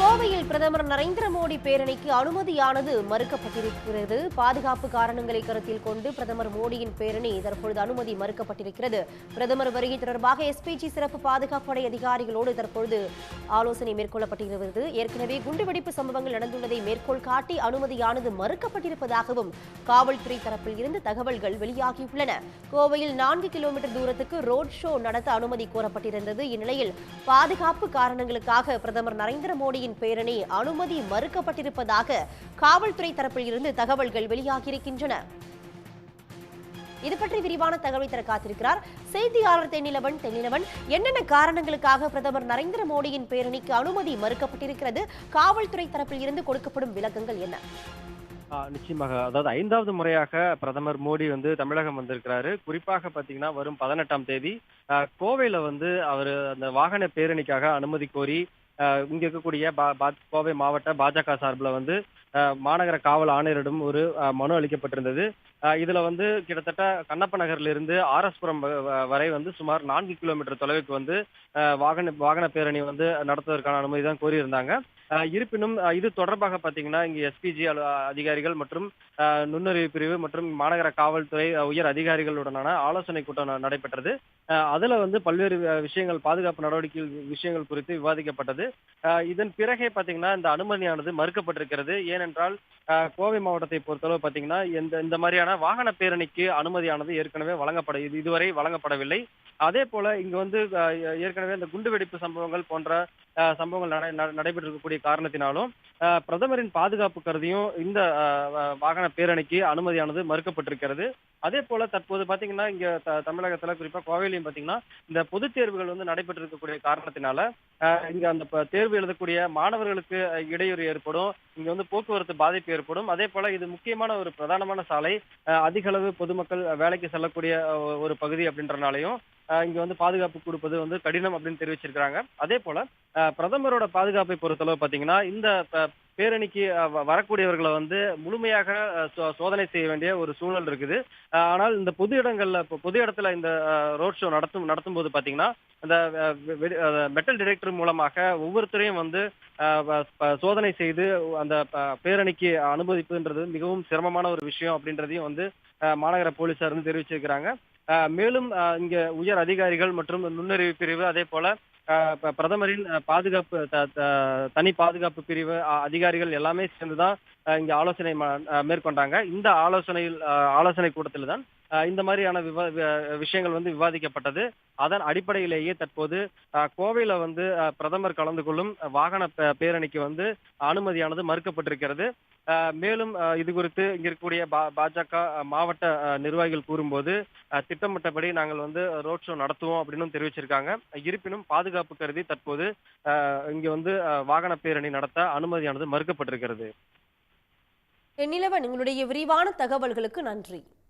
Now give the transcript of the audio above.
கோவையில் பிரதமர் நரேந்திர மோடி பேரணிக்கு அனுமதியானது மறுக்கப்பட்டிருக்கிறது. பாதுகாப்பு காரணங்களை கருத்தில் கொண்டு பிரதமர் மோடியின் பேரணி தற்பொழுது அனுமதி மறுக்கப்பட்டிருக்கிறது. பிரதமர் வருகை தொடர்பாக எஸ்பிஜி சிறப்பு பாதுகாப்பு படை அதிகாரிகளோடு தற்பொழுது ஆலோசனை மேற்கொள்ளப்பட்டிருக்கிறது. ஏற்கனவே குண்டுவெடிப்பு சம்பவங்கள் நடந்துள்ளதை மேற்கோள் காட்டி அனுமதியானது மறுக்கப்பட்டிருப்பதாகவும் காவல்துறை தரப்பில் இருந்து தகவல்கள் வெளியாகியுள்ளன. கோவையில் நான்கு கிலோமீட்டர் தூரத்துக்கு ரோட் ஷோ நடத்த அனுமதி கோரப்பட்டிருந்தது. இந்நிலையில் பாதுகாப்பு காரணங்களுக்காக பிரதமர் நரேந்திர மோடியின் பேரணி அனுமதி மறுக்கப்பட்டிருப்பதாக காவல்துறை தரப்பில் இருந்து தகவல்கள் வெளியாகியிருக்கின்றன. இது பற்றி விரிவான தகவலை தர காத்திருக்கிறார் செய்தியாளர் தென்னிலவன். தென்னிலவன் என்னென்ன காரணங்களுக்காக பிரதமர் நரேந்திர மோடியின் பேரணிக்கு அனுமதி மறுக்கப்பட்டிருக்கிறது? காவல்துறை தரப்பில் இருந்து கொடுக்கப்படும் விளக்கங்கள் என்ன? நிச்சயமாக. அதாவது ஐந்தாவது முறையாக பிரதமர் மோடி வந்து தமிழகம் வந்திருக்கிறாரு. குறிப்பாக பாத்தீங்கன்னா வரும் பதினெட்டாம் தேதி கோவையில வந்து அவர் அந்த வாகன பேரணிக்காக அனுமதி கோரி இங்க இருக்கக்கூடிய பா- பா- கோவை மாவட்ட பாஜக சார்பில் வந்து மாநகர காவல் ஆணையரிடம் ஒரு மனு அளிக்கப்பட்டிருந்தது. இதுல வந்து கிட்டத்தட்ட கண்ணப்ப நகர்ல இருந்து ஆர்எஸ்புரம் வ- வரை வந்து சுமார் நான்கு கிலோமீட்டர் தொலைவுக்கு வந்து வாகன வாகன பேரணி வந்து நடத்துவதற்கான அனுமதி தான் கோரியிருந்தாங்க. இருப்பினும் இது தொடர்பாக பாத்தீங்கன்னா இங்க எஸ்பிஜி அதிகாரிகள் மற்றும் ஆஹ் நுண்ணறிவு பிரிவு மற்றும் மாநகர காவல்துறை உயர் அதிகாரிகளுடனான ஆலோசனை கூட்டம் நடைபெற்றது. அதுல வந்து பல்வேறு விஷயங்கள் பாதுகாப்பு நடவடிக்கை விஷயங்கள் குறித்து விவாதிக்கப்பட்டது. இதன் பிறகே பாத்தீங்கன்னா இந்த அனுமதியானது மறுக்கப்பட்டிருக்கிறது. ஏனென்றால் கோவை மாவட்டத்தை பொறுத்தளவு பாத்தீங்கன்னா இந்த இந்த மாதிரியான வாகன பேரணிக்கு அனுமதியானது ஏற்கனவே வழங்கப்பட இது இதுவரை வழங்கப்படவில்லை. அதே போல இங்க வந்து ஏற்கனவே இந்த குண்டுவெடிப்பு சம்பவங்கள் போன்ற சம்பவங்கள் நடை நட- நடைபெற்றிருக்கக்கூடிய காரணத்தினாலும் பிரதமரின் பாதுகாப்பு கருதியும் இந்த வாகன பேரணிக்கு அனுமதியானது மறுக்கப்பட்டிருக்கிறது. அதே போல தற்போது பாத்தீங்கன்னா இங்க த- தமிழகத்துல குறிப்பா கோவையிலையும் பாத்தீங்கன்னா இந்த பொதுத் தேர்வுகள் வந்து நடைபெற்றிருக்கக்கூடிய காரணத்தினால இங்க அந்த தேர்வு எழுதக்கூடிய மாணவர்களுக்கு இடையூறு ஏற்படும் இங்க வந்து போக்குவரத்து பாதிப்பு ஏற்படும். அதே போல இது முக்கியமான ஒரு பிரதானமான சாலை அதிக அளவு பொதுமக்கள் வேலைக்கு செல்லக்கூடிய ஒரு பகுதி அப்படின்றனாலையும் ஆஹ் இங்க வந்து பாதுகாப்பு கொடுப்பது வந்து கடினம் அப்படின்னு தெரிவிச்சிருக்காங்க அதே போல பிரதமரோட பாதுகாப்பை பொறுத்தளவு பாத்தீங்கன்னா இந்த பேரணிக்கு வரக்கூடியவர்களை வந்து முழுமையாக சோ- சோதனை செய்ய வேண்டிய ஒரு சூழல் இருக்குது. ஆனால் இந்த பொது இடங்கள்ல பொது இடத்துல இந்த ரோட் ஷோ நடத்தும் நடத்தும் போது பாத்தீங்கன்னா அந்த மெட்டல் டிடெக்டர் மூலமாக ஒவ்வொருத்தரையும் வந்து ஆஹ் சோதனை செய்து அந்த பேரணிக்கு அனுமதிப்புன்றது மிகவும் சிரமமான ஒரு விஷயம் அப்படின்றதையும் வந்து மாநகர போலீசார் வந்து தெரிவிச்சிருக்கிறாங்க. மேலும் இங்க உயர் அதிகாரிகள் மற்றும் நுண்ணறிவு பிரிவு அதே போல ஆஹ் பிரதமரின் பாதுகாப்பு த- தனி பாதுகாப்பு பிரிவு அதிகாரிகள் எல்லாமே சேர்ந்துதான் இங்க ஆலோசனை மேற்கொண்டாங்க. இந்த ஆலோசனையில் ஆஹ் ஆலோசனை கூட்டத்தில் தான் இந்த மாதிரியான விவா விஷயங்கள் வந்து விவாதிக்கப்பட்டது. அதன் அடிப்படையிலேயே தற்போது கோவையில வந்து பிரதமர் கலந்து கொள்ளும் வாகன பேரணிக்கு வந்து அனுமதியானது மறுக்கப்பட்டிருக்கிறது. மேலும் இது குறித்து இங்க இருக்கக்கூடிய பாஜக மாவட்ட நிர்வாகிகள் கூறும்போது திட்டமிட்டபடி நாங்கள் வந்து ரோட் ஷோ நடத்துவோம் அப்படின்னு தெரிவிச்சிருக்காங்க. இருப்பினும் பாதுகாப்பு கருதி தற்போது ஆஹ் இங்க வந்து வாகன பேரணி நடத்த அனுமதியானது மறுக்கப்பட்டிருக்கிறது. தென்னிலவன் உங்களுடைய விரிவான தகவல்களுக்கு நன்றி.